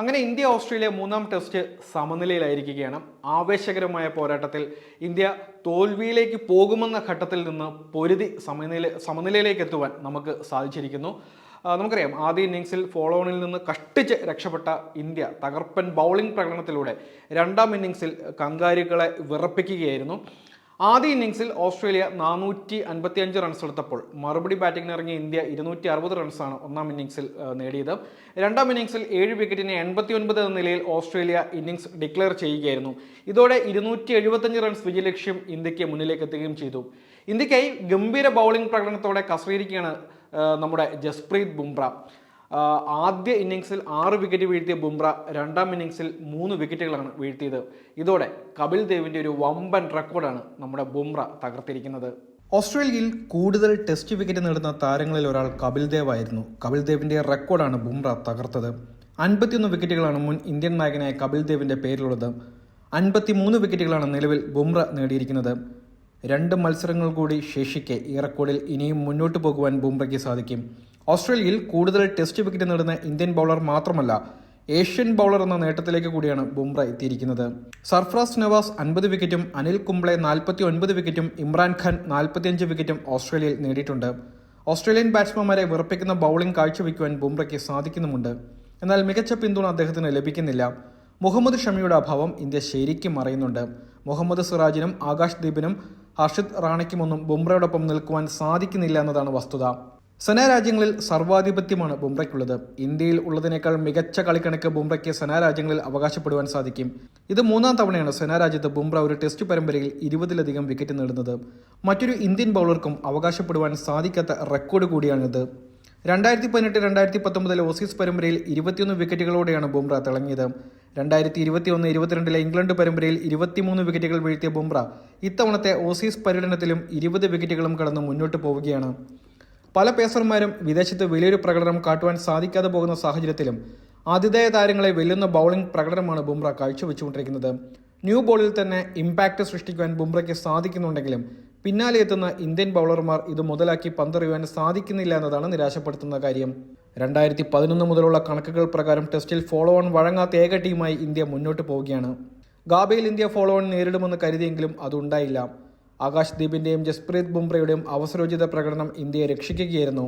അങ്ങനെ India Australia മൂന്നാം test സമനിലയിലായിരിക്കുകയാണ്. ആവേശകരമായ പോരാട്ടത്തിൽ ഇന്ത്യ തോൽവിയിലേക്ക് പോകുമെന്ന ഘട്ടത്തിൽ നിന്ന് പൊരുതി സമനില സമനിലയിലേക്ക് എത്തുവാൻ നമുക്ക് സാധിച്ചിരിക്കുന്നു. നമുക്കറിയാം ആദ്യ ഇന്നിങ്സിൽ ഫോളോ ഓണിൽ നിന്ന് കഷ്ടിച്ച് രക്ഷപ്പെട്ട ഇന്ത്യ തകർപ്പൻ ബൗളിംഗ് പ്രകടനത്തിലൂടെ രണ്ടാം ഇന്നിങ്സിൽ കങ്കാരികളെ വിറപ്പിക്കുകയായിരുന്നു. ആദ്യ ഇന്നിങ്സിൽ ഓസ്ട്രേലിയ നാനൂറ്റി അൻപത്തി അഞ്ച് റൺസ് എടുത്തപ്പോൾ മറുപടി ബാറ്റിംഗിന് ഇറങ്ങിയ ഇന്ത്യ ഇരുന്നൂറ്റി അറുപത് റൺസാണ് ഒന്നാം ഇന്നിങ്സിൽ നേടിയത്. രണ്ടാം ഇന്നിങ്സിൽ ഏഴ് വിക്കറ്റിന് എൺപത്തി ഒൻപത് എന്ന നിലയിൽ ഓസ്ട്രേലിയ ഇന്നിങ്സ് ഡിക്ലെയർ ചെയ്യുകയായിരുന്നു. ഇതോടെ ഇരുന്നൂറ്റി എഴുപത്തഞ്ച് റൺസ് വിജയലക്ഷ്യം ഇന്ത്യയ്ക്ക് മുന്നിലേക്ക് എത്തുകയും ചെയ്തു. ഇന്ത്യക്കായി ഗംഭീര ബൗളിംഗ് പ്രകടനത്തോടെ കസറിയിരിക്കുകയാണ് നമ്മുടെ ജസ്പ്രീത് ബുംറ. ആദ്യ ഇന്നിങ്സിൽ ആറ് വിക്കറ്റ് വീഴ്ത്തിയ ബുംറ രണ്ടാം ഇന്നിങ്സിൽ മൂന്ന് വിക്കറ്റുകളാണ് വീഴ്ത്തിയത്. ഇതോടെ കപിൽ ദേവിന്റെ ഒരു വമ്പൻ റെക്കോർഡാണ് നമ്മുടെ ബുംറ തകർത്തിരിക്കുന്നത്. ഓസ്ട്രേലിയയിൽ കൂടുതൽ ടെസ്റ്റ് വിക്കറ്റ് നേടുന്ന താരങ്ങളിൽ ഒരാൾ കപിൽ ദേവ് ആയിരുന്നു. കപിൽ ദേവിന്റെ റെക്കോർഡാണ് ബുംറ തകർത്തത്. അൻപത്തിയൊന്ന് വിക്കറ്റുകളാണ് മുൻ ഇന്ത്യൻ നായകനായ കപിൽ ദേവിന്റെ പേരിലുള്ളത്. അൻപത്തിമൂന്ന് വിക്കറ്റുകളാണ് നിലവിൽ ബുംറ നേടിയിരിക്കുന്നത്. രണ്ട് മത്സരങ്ങൾ കൂടി ശേഷിക്കെ ഈ റെക്കോർഡിൽ ഇനിയും മുന്നോട്ട് പോകുവാൻ ബുംറയ്ക്ക് സാധിക്കും. ഓസ്ട്രേലിയയിൽ കൂടുതൽ ടെസ്റ്റ് വിക്കറ്റ് നേടുന്ന ഇന്ത്യൻ ബൗളർ മാത്രമല്ല ഏഷ്യൻ ബൗളർ എന്ന നേട്ടത്തിലേക്ക് കൂടിയാണ് ബുംറ എത്തിയിരിക്കുന്നത്. സർഫ്രാസ് നവാസ് അൻപത് വിക്കറ്റും അനിൽ കുംബ്ലെ നാൽപ്പത്തി ഒൻപത് വിക്കറ്റും ഇമ്രാൻഖാൻ നാൽപ്പത്തിയഞ്ച് വിക്കറ്റും ഓസ്ട്രേലിയയിൽ നേടിയിട്ടുണ്ട്. ഓസ്ട്രേലിയൻ ബാറ്റ്സ്മാൻമാരെ വിറപ്പിക്കുന്ന ബൗളിംഗ് കാഴ്ചവെക്കുവാൻ ബുംറയ്ക്ക് സാധിക്കുന്നുമുണ്ട്. എന്നാൽ മികച്ച പിന്തുണ അദ്ദേഹത്തിന് ലഭിക്കുന്നില്ല. മുഹമ്മദ് ഷമിയുടെ അഭാവം ഇന്ത്യ ശരിക്കും അറിയുന്നുണ്ട് മുഹമ്മദ് സിറാജിനും ആകാശ് ദീപിനും ഹർഷിത് റാണയ്ക്കുമൊന്നും ബുംറയോടൊപ്പം നിൽക്കുവാൻ സാധിക്കുന്നില്ല എന്നതാണ് വസ്തുത. സനാരാജ്യങ്ങളിൽ സർവാധിപത്യമാണ് ബുംറയ്ക്കുള്ളത്. ഇന്ത്യയിൽ ഉള്ളതിനേക്കാൾ മികച്ച കളിക്കണക്ക് ബുംറയ്ക്ക് സനാരാജ്യങ്ങളിൽ അവകാശപ്പെടുവാൻ സാധിക്കും. ഇത് മൂന്നാം തവണയാണ് സനാരാജ്യത്ത് ബുംറ ഒരു ടെസ്റ്റ് പരമ്പരയിൽ ഇരുപതിലധികം വിക്കറ്റ് നേടുന്നത്. മറ്റൊരു ഇന്ത്യൻ ബൗളർക്കും അവകാശപ്പെടുവാൻ സാധിക്കാത്ത റെക്കോർഡ് കൂടിയാണിത്. രണ്ടായിരത്തി പതിനെട്ട് രണ്ടായിരത്തി പത്തൊമ്പതിലെ ഓസീസ് പരമ്പരയിൽ ഇരുപത്തിയൊന്ന് വിക്കറ്റുകളോടെയാണ് ബുംറ തിളങ്ങിയത്. രണ്ടായിരത്തി ഇരുപത്തി ഒന്ന് ഇരുപത്തിരണ്ടിലെ ഇംഗ്ലണ്ട് പരമ്പരയിൽ ഇരുപത്തിമൂന്ന് വിക്കറ്റുകൾ വീഴ്ത്തിയ ബുംറ ഇത്തവണത്തെ ഓസീസ് പര്യടനത്തിലും ഇരുപത് വിക്കറ്റുകളും കടന്ന് മുന്നോട്ട് പോവുകയാണ്. പല പേസർമാരും വിദേശത്ത് വലിയൊരു പ്രകടനം കാട്ടുവാൻ സാധിക്കാതെ പോകുന്ന സാഹചര്യത്തിലും ആതിഥേയ താരങ്ങളെ വെല്ലുന്ന ബൗളിംഗ് പ്രകടനമാണ് ബുംറ കാഴ്ചവെച്ചുകൊണ്ടിരിക്കുന്നത്. ന്യൂ ബോളിൽ തന്നെ ഇമ്പാക്റ്റ് സൃഷ്ടിക്കുവാൻ ബുംറയ്ക്ക് സാധിക്കുന്നുണ്ടെങ്കിലും പിന്നാലെ എത്തുന്ന ഇന്ത്യൻ ബൗളർമാർ ഇത് മുതലാക്കി പന്തെറിയുവാൻ സാധിക്കുന്നില്ല എന്നതാണ് നിരാശപ്പെടുത്തുന്ന കാര്യം. രണ്ടായിരത്തി പതിനൊന്ന് മുതലുള്ള കണക്കുകൾ പ്രകാരം ടെസ്റ്റിൽ ഫോളോ ഓൺ വഴങ്ങാത്ത ഏക ടീമായി ഇന്ത്യ മുന്നോട്ട് പോവുകയാണ്. ഗാബയിൽ ഇന്ത്യ ഫോളോ ഓൺ നേരിടുമെന്ന് കരുതിയെങ്കിലും അതുണ്ടായില്ല. ആകാശ് ദീപിന്റെയും ജസ്പ്രീത് ബുംറയുടെയും അവസരോചിത പ്രകടനം ഇന്ത്യയെ രക്ഷിക്കുകയായിരുന്നു.